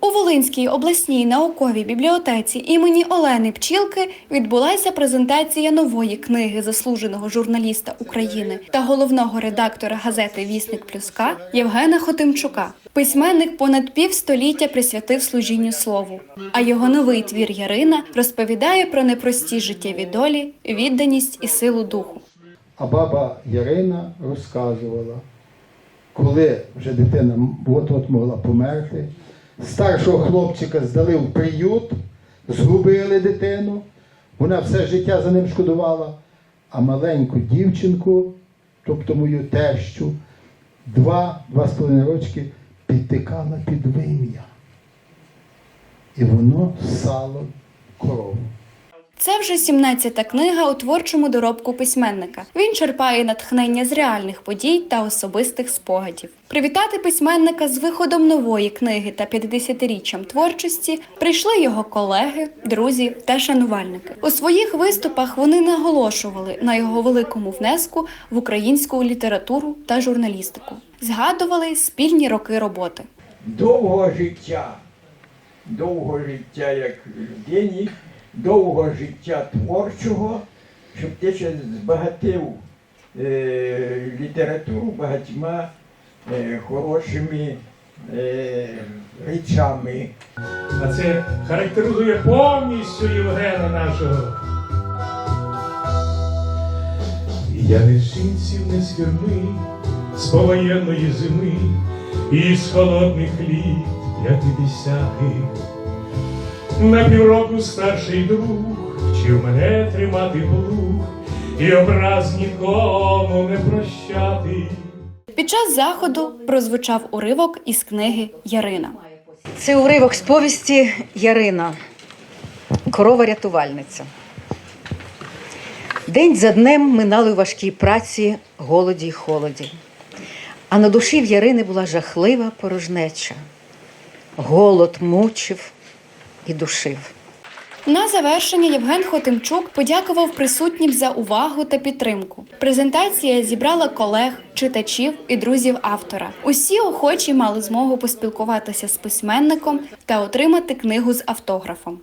У Волинській обласній науковій бібліотеці імені Олени Пчілки відбулася презентація нової книги заслуженого журналіста України та головного редактора газети Вісник Плюска Євгена Хотимчука. Письменник понад півстоліття присвятив служінню слову. А його новий твір Ярина розповідає про непрості життєві долі, відданість і силу духу. А баба Ярина розказувала, коли вже дитина от-от могла померти, старшого хлопчика здали в приют, згубили дитину, вона все життя за ним шкодувала, а маленьку дівчинку, тобто мою тещу, два-два з половиною рочки підтикала під вим'я. І воно сало корову. Це вже 17-та книга у творчому доробку письменника. Він черпає натхнення з реальних подій та особистих спогадів. Привітати письменника з виходом нової книги та 50-річчям творчості прийшли його колеги, друзі та шанувальники. У своїх виступах вони наголошували на його великому внеску в українську літературу та журналістику. Згадували спільні роки роботи. довгого життя, довгого життя як людині, довгого життя творчого, щоб ти ще збагатив е, літературу багатьма е, хорошими е, речами. А це характеризує повністю Євгена нашого. Я жінців, не з юрми, з повоєнної зими, і з холодних літ п'ятидесятих. На півроку старший друг вчив мене тримати плуг і образ нікому не прощати. Під час заходу прозвучав уривок із книги Ярина. Це уривок з повісті Ярина, корова рятувальниця. День за днем минали у важкій праці, голоді й холоді. А на душі в Ярини була жахлива порожнеча. Голод мучив і душив. На завершення Євген Хотимчук подякував присутнім за увагу та підтримку. Презентація зібрала колег, читачів і друзів автора. Усі охочі мали змогу поспілкуватися з письменником та отримати книгу з автографом.